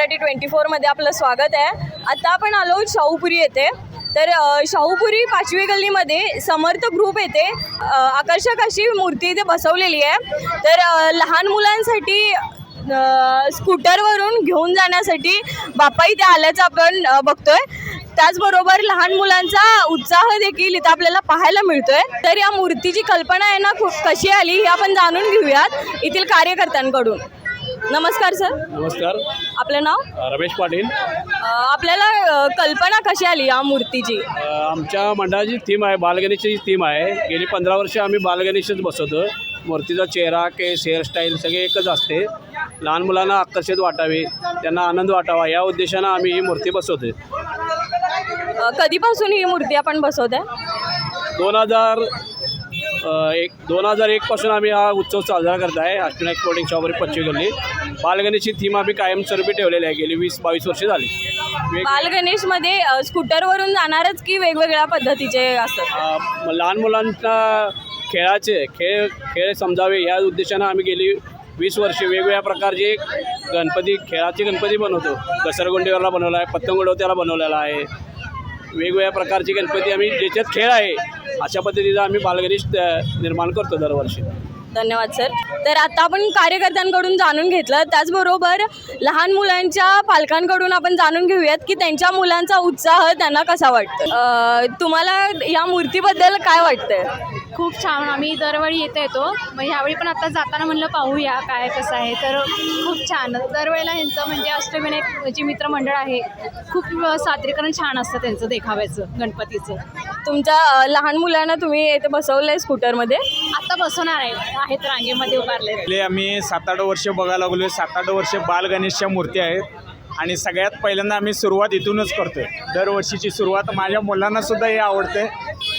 Marathi twenty फोरमध्ये आपलं स्वागत आहे. आता आपण आलो शाहूपुरी येथे. तर शाहूपुरी पाचवी गल्लीमध्ये समर्थ ग्रुप येथे आकर्षक अशी मूर्ती इथे बसवलेली आहे. तर लहान मुलांसाठी स्कूटरवरून घेऊन जाण्यासाठी बाप्पा इथे आल्याचं आपण बघतोय. त्याचबरोबर लहान मुलांचा उत्साह देखील इथं आपल्याला पाहायला मिळतोय. तर या मूर्तीची कल्पना आहे ना खूप कशी आली हे आपण जाणून घेऊयात. येथील कार्यकर्त्यांकडून. नमस्कार सर. नमस्कार. आपलं नाव? रमेश पाटील. अ, आपल्याला अ, कल्पना कशी आली या मूर्तीची? अ, आमच्या मंडळाची थीम आहे बालगणेशची थीम आहे. गेली पंधरा वर्ष आम्ही बालगणेशच बसवतो. मूर्तीचा चेहरा केस हेअरस्टाईल सगळे एकच असते. लहान मुलांना आकर्षित वाटावे त्यांना आनंद वाटावा या उद्देशानं आम्ही ही मूर्ती बसवतो अ, कधीपासून ही मूर्ती आपण बसवत दोन हजार एक दोन हजार एकपासून आम्ही हा उत्सव साजरा करत आहे. अष्टविनायक स्पोर्टिंग शॉपरी पश्चिम गल्ली. बालगणेशची थीम आम्ही कायमस्वरूपी ठेवलेली आहे. गेली वीस बावीस वर्षे झाली. वेग बाल गणेशमध्ये अ, स्कूटरवरून जाणारच की वेगवेगळ्या पद्धतीचे असतात? लहान मुलांना खेळाचे खेळ खेळ समजावे या उद्देशानं आम्ही गेली वीस वर्षे वेगवेगळ्या प्रकारचे गणपती खेळाचे गणपती बनवतो. घसरगुंडीवरला बनवला आहे पतंग उडवत्याला बनवलेला आहे. वेगवेगळ्या प्रकारचे गणपती आम्ही ज्याच्यात खेळ आहे अशा पद्धतीचा आम्ही बालगणेश निर्माण करतो दरवर्षी. धन्यवाद सर. तर आता आपण कार्यकर्त्यांकडून जाणून घेतलं. त्याचबरोबर लहान मुलांच्या पालकांकडून आपण जाणून घेऊयात की त्यांच्या मुलांचा उत्साह त्यांना कसा वाटतो. तुम्हाला या मूर्तीबद्दल काय वाटतंय? खूप छान. आम्ही दरवेळी येता येतो. मग ह्यावेळी पण आता जाताना म्हणलं पाहूया काय कसं आहे. तर खूप छान. दरवेळेला ह्यांचं म्हणजे अष्टविनायक जे मित्रमंडळ आहे. खूप सादरीकरण छान असतं त्यांचं देखाव्याचं गणपतीचं. तुमच्या लहान मुलांना तुम्ही इथे बसवलंय स्कूटरमध्ये? आता बसवणार आहे. आहेत रांगेमध्ये उभारले आम्ही सात आठ वर्ष बघायला लागलो सात आठ वर्ष बाल गणेशच्या मूर्ती आहेत. आणि सगळ्यात पहिल्यांदा आम्ही सुरुवात इथूनच करतोय. दरवर्षीची सुरुवात माझ्या मुलांना सुद्धा हे आवडते.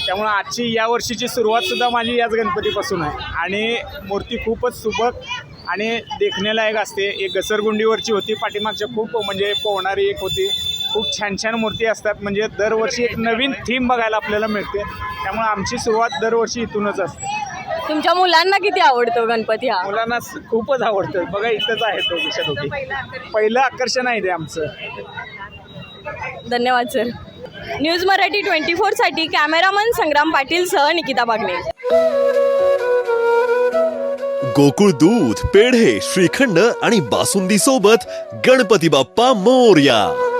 त्यामुळे आजची या वर्षीची सुरुवात सुद्धा माझी याच गणपतीपासून आहे. आणि मूर्ती खूपच सुबक आणि देखण्यालायक असते. एक घसरगुंडीवरची होती. पाठीमागच्या खूप म्हणजे पोहणारी एक होती. खूप छान छान मूर्ती असतात. म्हणजे दरवर्षी एक नवीन थीम बघायला आपल्याला मिळते. त्यामुळे आमची सुरुवात दरवर्षी इथूनच असते. तुमच्या मुलांना किती आवडतो गणपती हा? मुलांना स- खूपच आवडतं. बघा इथंच आहे तो दोघी. पहिलं आकर्षण आहे ते आमचं. धन्यवाद सर. न्यूज मराठी ट्वेंटी फोरसाठी कॅमेरामन संग्राम पाटील सह निकिता बागणे. गोकुळ दूध पेढे श्रीखंड आणि बासुंदी सोबत गणपती बाप्पा मोर्या.